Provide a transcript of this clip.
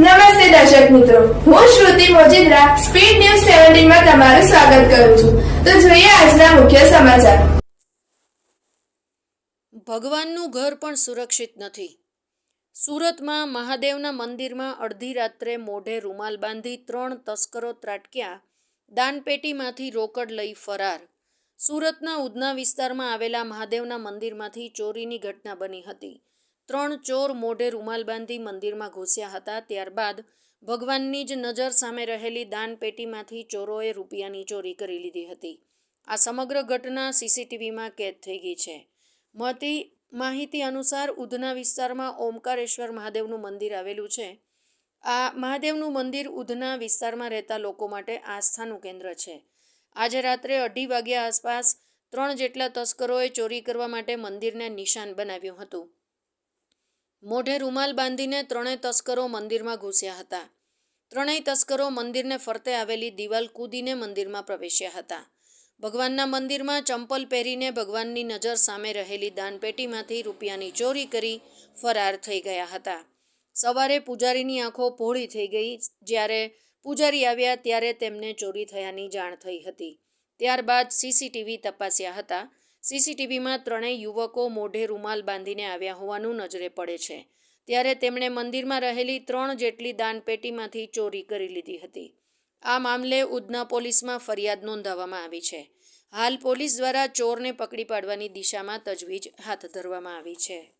નમસ્તે દર્શક મિત્રો. હું શ્રુતિ મોજીદ્રા, સ્પીડ ન્યૂઝ સેવન્ટીનમાં તમારું સ્વાગત કરું છું. તો જોઈએ આજના મુખ્ય સમાચાર. ભગવાનનું ઘર પણ સુરક્ષિત નથી. સુરતમાં મહાદેવના મંદિરમાં અડધી રાત્રે મોઢે રૂમાલ બાંધી ત્રણ તસ્કરો ત્રાટક્યા, દાનપેટીમાંથી રોકડ લઈ ફરાર. સુરતના ઉધના વિસ્તારમાં આવેલા મહાદેવના મંદિરમાંથી ચોરીની ઘટના બની હતી. ત્રણ ચોર મોઢે રૂમાલ બાંધી મંદિરમાં ઘૂસ્યા હતા. ત્યારબાદ ભગવાનની જ નજર સામે રહેલી દાનપેટીમાંથી ચોરોએ રૂપિયાની ચોરી કરી લીધી હતી. આ સમગ્ર ઘટના સીસીટીવીમાં કેદ થઈ ગઈ છે. મળતી માહિતી અનુસાર ઉધના વિસ્તારમાં ઓમકારેશ્વર મહાદેવનું મંદિર આવેલું છે. આ મહાદેવનું મંદિર ઉધના વિસ્તારમાં રહેતા લોકો માટે આસ્થાનું કેન્દ્ર છે. આજે રાત્રે અઢી વાગ્યા આસપાસ ત્રણ જેટલા તસ્કરોએ ચોરી કરવા માટે મંદિરને નિશાન બનાવ્યું હતું. મોઢે રૂમાલ બાંધીને ત્રણેય તસ્કરો મંદિરમાં ઘૂસ્યા હતા. ત્રણેય તસ્કરો મંદિરને ફરતે આવેલી દિવાલ કૂદીને મંદિરમાં પ્રવેશ્યા હતા. ભગવાનના મંદિરમાં ચંપલ પહેરીને ભગવાનની નજર સામે રહેલી દાનપેટીમાંથી રૂપિયાની ચોરી કરી ફરાર થઈ ગયા હતા. સવારે પૂજારીની આંખો પહોળી થઈ ગઈ. જ્યારે પૂજારી આવ્યા ત્યારે તેમને ચોરી થયાની જાણ થઈ હતી. ત્યારબાદ સીસીટીવી તપાસ્યા હતા. સીસીટીવીમાં ત્રણેય યુવકો મોઢે રૂમાલ બાંધીને આવ્યા હોવાનું નજરે પડે છે. ત્યારે તેમણે મંદિરમાં રહેલી ત્રણ જેટલી દાનપેટીમાંથી ચોરી કરી લીધી હતી. આ મામલે ઉધના પોલીસમાં ફરિયાદ નોંધાવવામાં આવી છે. હાલ પોલીસ દ્વારા ચોરને પકડી પાડવાની દિશામાં તજવીજ હાથ ધરવામાં આવી છે.